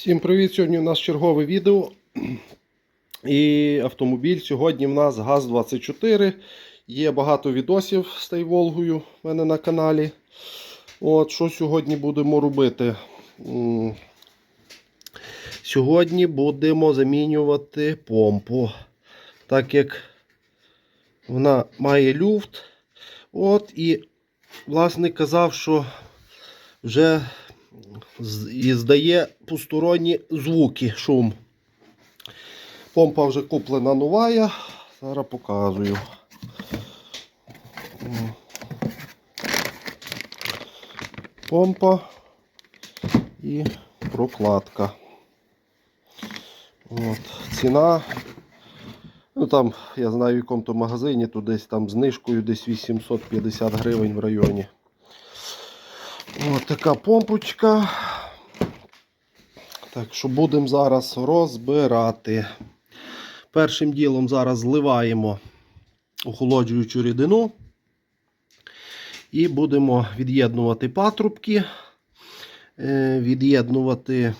Всім привіт! Сьогодні у нас чергове відео. І автомобіль. Сьогодні в нас ГАЗ-24. Є багато відосів з тією Волгою в мене на каналі. От, Що сьогодні будемо робити? Сьогодні будемо замінювати помпу. Так як вона має люфт. От, і власник казав, що вже і здає посторонні звуки, шум. Помпа вже куплена нова. Зараз показую. Помпа і прокладка. От. Ціна. Ну там, я знаю, в якому-то магазині, то десь там знижкою десь 850 гривень в районі. Ось така помпочка. Так що будемо зараз розбирати. Першим ділом зараз зливаємо охолоджуючу рідину. І будемо від'єднувати патрубки. Е, Від'єднувати,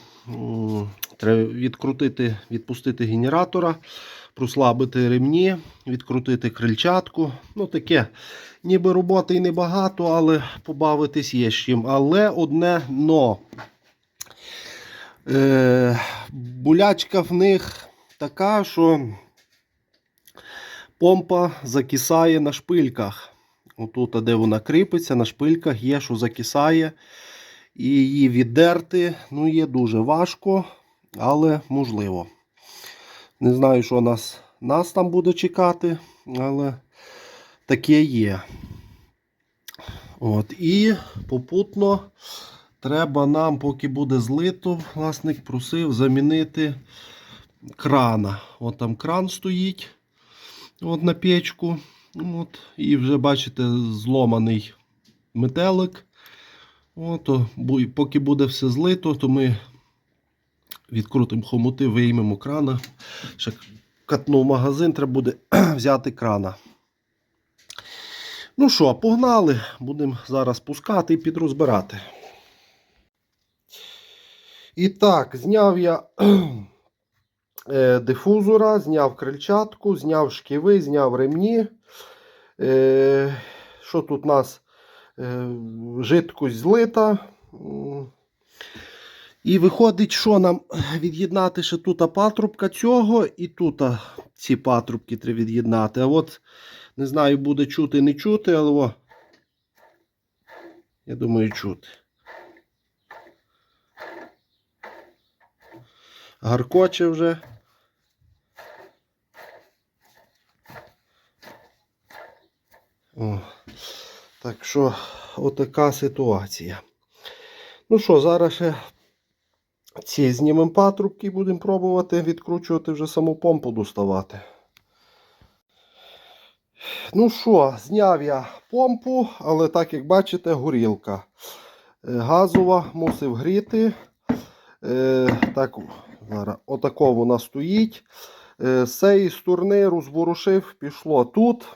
треба відкрутити, відпустити генератора, прослабити ремні, відкрутити крильчатку. Ну таке. Ніби роботи і небагато, але побавитись є з чим. Але одне но. Е, булячка в них така, що помпа закисає на шпильках. Отут, де вона кріпиться, на шпильках є, що закисає. І її віддерти ну, є дуже важко, але можливо. Не знаю, що нас, нас там буде чекати, але таке є. От, І попутно треба нам, поки буде злито, власник просив замінити крана. От там кран стоїть от на печку. От, І вже бачите, зломаний метелик. От, поки буде все злито, то ми відкрутимо хомути, виймемо крана. Ще катну магазин, треба буде взяти крана. Ну що, погнали, будемо зараз пускати і підрозбирати. І так, зняв я е, дифузора, зняв крильчатку, зняв шківи, зняв ремні. Е, що тут у нас? Е, жидкость злита. І виходить, що нам від'єднати ще тут патрубка цього, і тут ці патрубки треба від'єднати. А от не знаю, буде чути, не чути, але о, я думаю, чути. Гаркоче вже. О, так що, отака ситуація. Ну що, зараз ще ці знімемо патрубки і будемо пробувати відкручувати вже саму помпу доставати. Ну що, зняв я помпу, але так як бачите, горілка. Е, Газова мусив гріти. Е, так, зараз, отако вона стоїть. Е, з цієї сторони розворушив, пішло тут.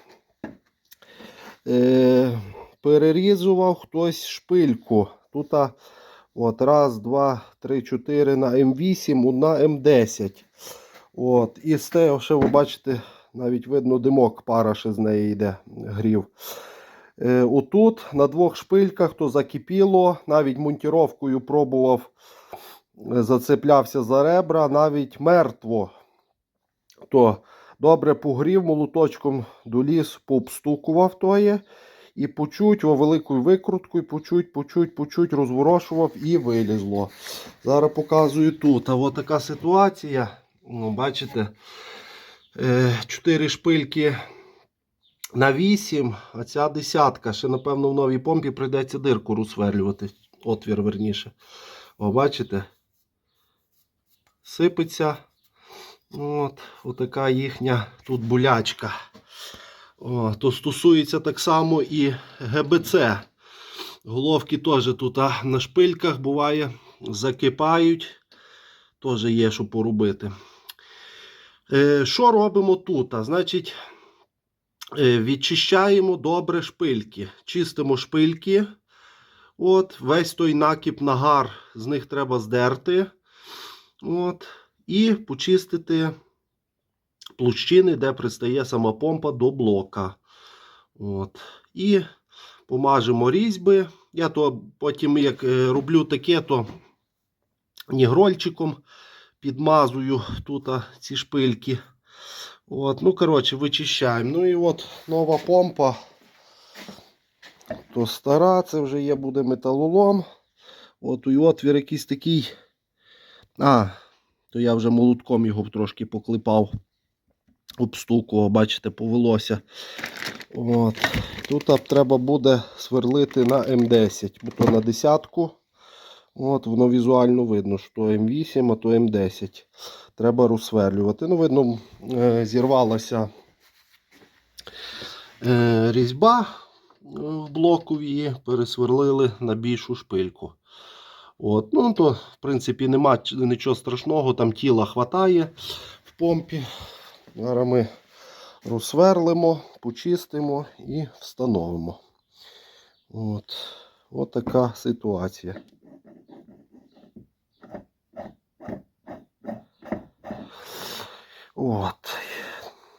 Перерізував хтось шпильку. Тут от, раз, два, три, чотири на М8, одна М10. От, і з того ще ви бачите, навіть видно димок, пара ще з неї йде, грів. Е, отут на двох шпильках то закипіло, навіть монтіровкою пробував, е, зацеплявся за ребра, навіть мертво. То добре погрів, молоточком доліз, пообстукував тоє. І почуть о, великою викруткою, почуть, почуть, почуть, розворошував і вилізло. Зараз показую тут. А от така ситуація. Ну, бачите, е, 4 шпильки на 8, а ця десятка. Ще, напевно, в новій помпі прийдеться дирку розсверлювати. Отвір верніше. О, бачите? Сипеться. От, отака їхня тут булячка. То стосується так само і ГБЦ. Головки теж тут а, на шпильках буває, закипають. Теж є, що поробити. Е, що робимо тут? Значить, е, відчищаємо добре шпильки. Чистимо шпильки. От, Весь той накіп нагар з них треба здерти. От, і почистити площини, де пристає сама помпа до блока. От. І помажемо різьби. Я то потім, як е, роблю таке, то нігрольчиком підмазую тут ці шпильки. От, ну, коротше, вичищаємо. Ну і от нова помпа. То стара, це вже є буде металолом. От і отвір якийсь такий. А, то я вже молотком його трошки поклепав. Обстукував, бачите, повелося. От. Тут треба буде сверлити на М10, бо то на десятку. От, воно візуально видно, що то М8, а то М10. Треба розсверлювати. Ну, видно, е, зірвалася е, різьба е, в блокові і пересверлили на більшу шпильку. От, ну, то, в принципі, нема нічого страшного, там тіла хватає в помпі. Зараз ми розсверлимо, почистимо і встановимо. От, от така ситуація. От.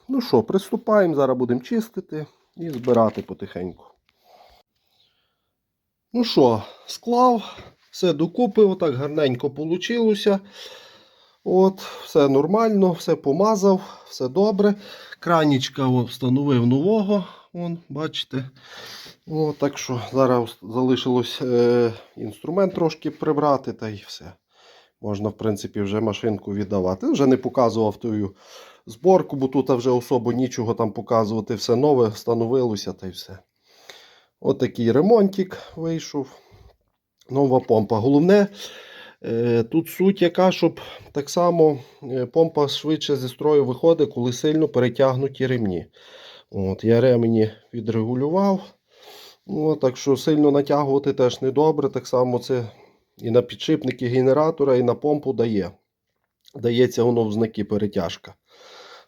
Ну що, приступаємо, зараз будемо чистити і збирати потихеньку. Ну що, склав, все докупи, отак гарненько вийшло. От, все нормально, все помазав, все добре. Кранічка встановив нового, вон, бачите. О, так що зараз залишилось е, інструмент трошки прибрати та й все. Можна, в принципі, вже машинку віддавати. Вже не показував тую зборку, бо тут вже особо нічого там показувати. Все нове встановилося та й все. Отакий ремонтик вийшов. Нова помпа. Головне, тут суть яка, щоб так само е, помпа швидше зі строю виходить, коли сильно перетягнуті ремні. От, я ремені відрегулював. От, так що сильно натягувати теж не добре. Так само це і на підшипники генератора, і на помпу дає. Дається воно в знаки перетяжка.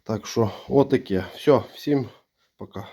Так що, отаке. Все, всім пока.